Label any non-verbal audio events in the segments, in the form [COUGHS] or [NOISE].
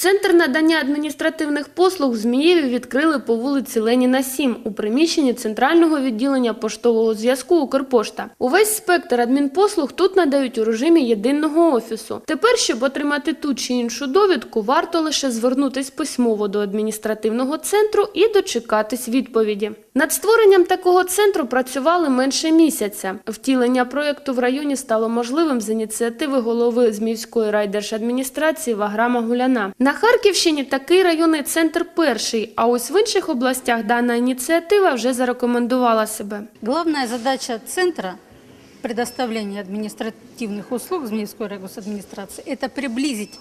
Центр надання адміністративних послуг в Змієві відкрили по вулиці Леніна 7 у приміщенні центрального відділення поштового зв'язку Укрпошта. Увесь спектр адмінпослуг тут надають у режимі єдиного офісу. Тепер, щоб отримати ту чи іншу довідку, варто лише звернутись письмово до адміністративного центру і дочекатись відповіді. Над створенням такого центру працювали менше місяця. Втілення проєкту в районі стало можливим з ініціативи голови Зміївської райдержадміністрації Ваграма Гуляна. На Харківщині такий районний центр перший, а ось в інших областях дана ініціатива вже зарекомендувала себе. Главная задача центра предоставления административных услуг Змеевской райгосадминистрации – это приблизить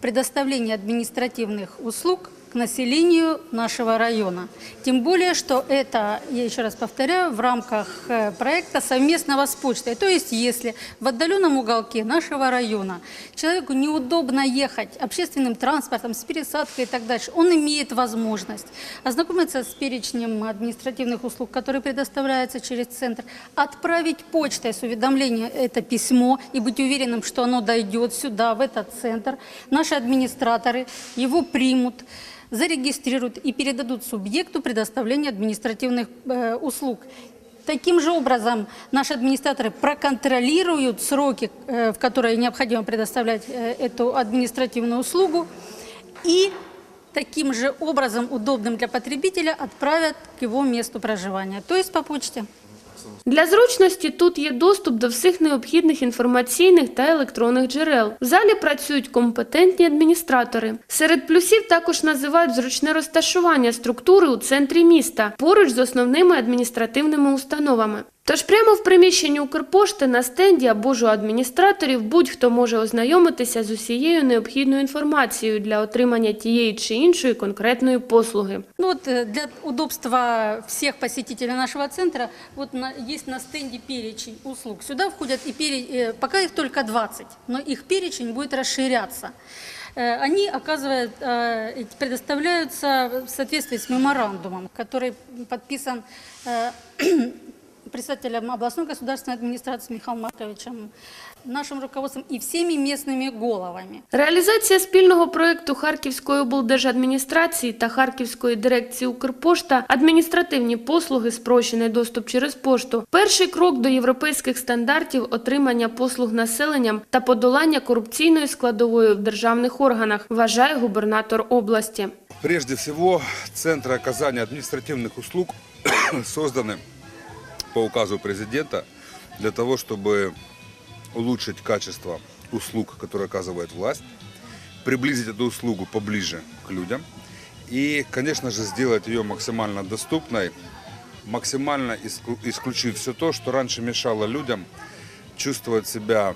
предоставление административных услуг к населению нашего района. Тем более, что это, я еще раз повторяю, в рамках э, проекта совместного с почтой. То есть, если в отдаленном уголке нашего района человеку неудобно ехать общественным транспортом с пересадкой и так дальше, он имеет возможность ознакомиться с перечнем административных услуг, которые предоставляются через центр, отправить почтой с уведомлением это письмо и быть уверенным, что оно дойдет сюда, в этот центр. Наши администраторы его примут, зарегистрируют и передадут субъекту предоставления административных э, услуг. Таким же образом наши администраторы проконтролируют сроки, э, в которые необходимо предоставлять э, эту административную услугу, и таким же образом, удобным для потребителя, отправят к его месту проживания, то есть по почте. Для зручності тут є доступ до всіх необхідних інформаційних та електронних джерел. В залі працюють компетентні адміністратори. Серед плюсів також називають зручне розташування структури у центрі міста поруч з основними адміністративними установами. Тож прямо в приміщенні Укрпошти на стенді або ж у адміністраторів будь-хто може ознайомитися з усією необхідною інформацією для отримання тієї чи іншої конкретної послуги. Ну вот э, для удобства всех посетителей нашего центра вот на- есть на стенде перечень услуг. Сюда входят и пере- э, пока их только 20, но их перечень будет расширяться. Э, Они оказывают, э, эти предоставляются в соответствии с меморандумом, который подписан э, председателем областной государственной администрации Михаилом Марковичем, нашим руководством и всеми местными головами. Реалізація спільного проєкту Харківської облдержадміністрації та Харківської дирекції Укрпошта адміністративні послуги, спрощений доступ через пошту. Перший крок до європейських стандартів отримання послуг населенням та подолання корупційної складової в державних органах, вважає губернатор області. Прежде всего, центры оказания административных услуг [COUGHS] созданы по указу президента для того, чтобы улучшить качество услуг, которые оказывает власть, приблизить эту услугу поближе к людям и, конечно же, сделать ее максимально доступной, максимально исключив все то, что раньше мешало людям чувствовать себя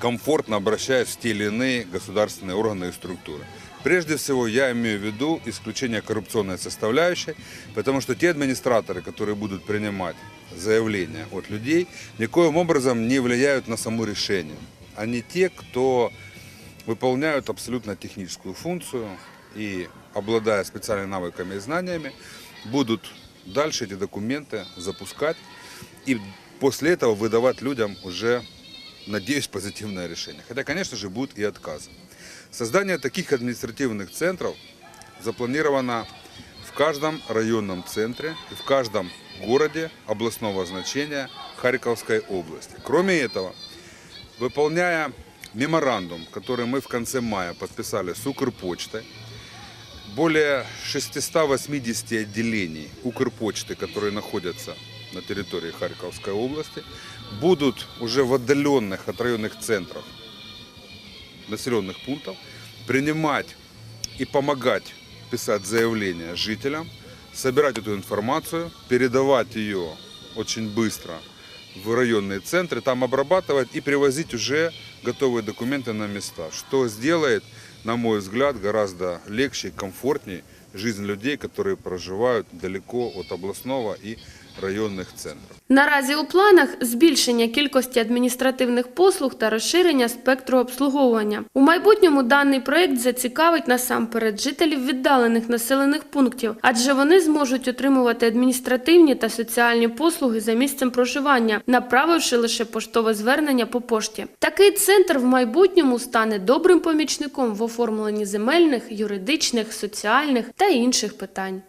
комфортно обращаясь в те или иные государственные органы и структуры. Прежде всего, я имею в виду исключение коррупционной составляющей, потому что те администраторы, которые будут принимать заявления от людей, никоим образом не влияют на само решение. Они те, кто выполняют абсолютно техническую функцию и, обладая специальными навыками и знаниями, будут дальше эти документы запускать и после этого выдавать людям уже надеюсь, позитивное решение. Хотя, конечно же, будут и отказы. Создание таких административных центров запланировано в каждом районном центре и в каждом городе областного значения Харьковской области. Кроме этого, выполняя меморандум, который мы в конце мая подписали с Укрпочтой, более 680 отделений Укрпочты, которые находятся на территории Харьковской области, будут уже в отдаленных от районных центров населенных пунктов принимать и помогать писать заявления жителям, собирать эту информацию, передавать ее очень быстро в районные центры, там обрабатывать и привозить уже готовые документы на места, что сделает, на мой взгляд, гораздо легче и комфортнее жизнь людей, которые проживают далеко от областного и районных центров. Наразі у планах збільшення кількості адміністративних послуг та розширення спектру обслуговування. У майбутньому даний проект зацікавить насамперед жителів віддалених населених пунктів, адже вони зможуть отримувати адміністративні та соціальні послуги за місцем проживання, направивши лише поштове звернення по пошті. Такий центр в майбутньому стане добрим помічником в оформленні земельних, юридичних, соціальних та інших питань.